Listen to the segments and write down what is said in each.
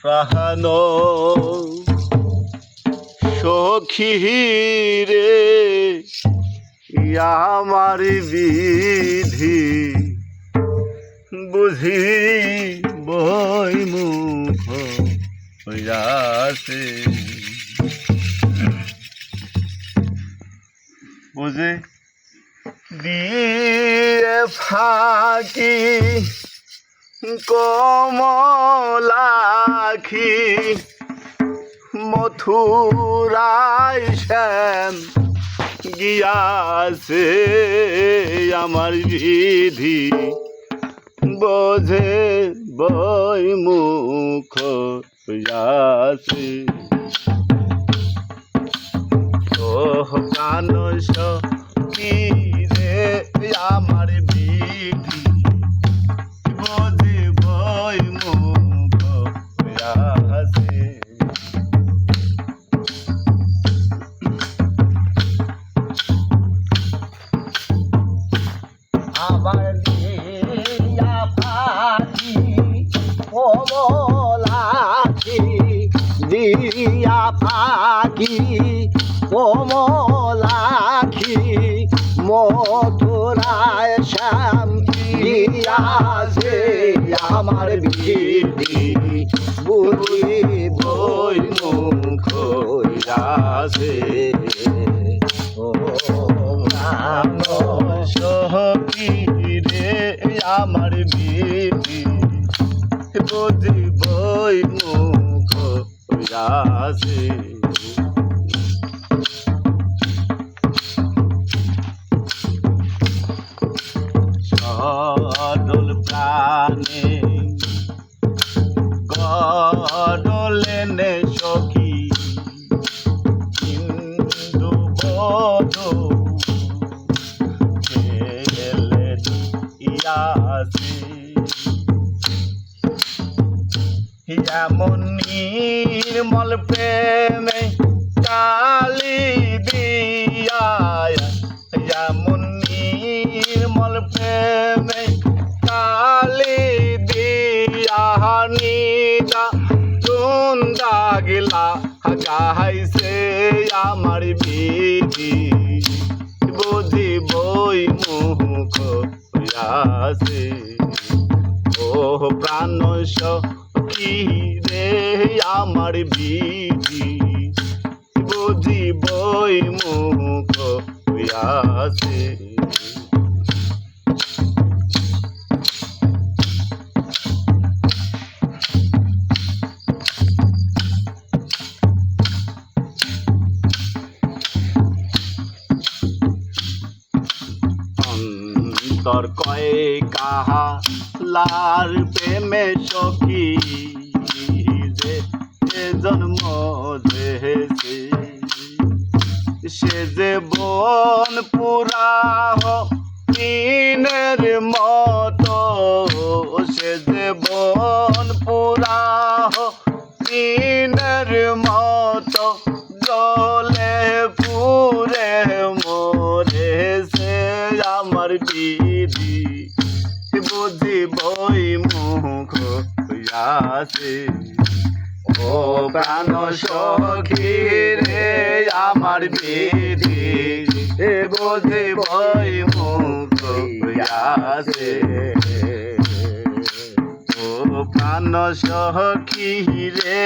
প্রাণ সখী রে আমার বিধি বুঝি বই মুখ হইয়াছে বুঝে? দিয়ে ফাঁকি কমলাখি মথুরায় শ্যাম গিয়াছে আমার বিধি। বোঝে বই মুখ যাছে ওহ কান আমার দিয়া ফাঁকি কমলাখি দিয়া ফাঁকি কমলাখি মথুরায় শ্যাম গিয়াছে আমার বিধি বুড়ি বই মুখ যাছে আমার বিধি বুঝি বই মুখ যাছে যেমন নির্মল প্রেমে কালি দিয়া যেমন নির্মল প্রেমে কালি দিয়া নিদা তুন দাগিলা গাইছে আমার বিধি বুঝি বই মুখ আছে ও প্রাণ কি রে আমার বিধি বুঝি বই মুখ আছে অন্তর কয়ে কাহা লার প্রেমে সখী যে জন্ম দেহেছে। সে যে বন পুরা তিনের মতো মুখ আছে ও প্রাণ সখী রে আমার বিধি বুঝি বই মুখ আছে ও প্রাণ সখী রে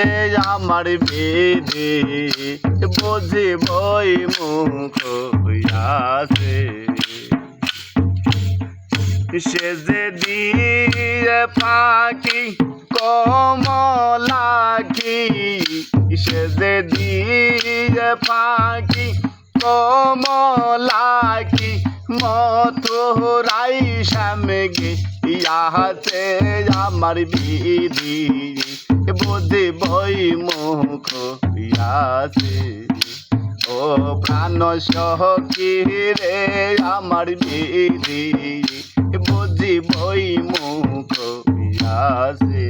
আমার বিধি বুঝি বই মুখ আছে সে যে দিয়ে পাখি কমলাখি সে যে দিয়ে পাখি কমলাখি মথুরাই শ্যামগে ইয়াতে আমার বিধি। বুঝি বই মুখ ইয়াছে ও প্রাণ সখী রে, আমার বিধি। বুঝি বই মুখ আছে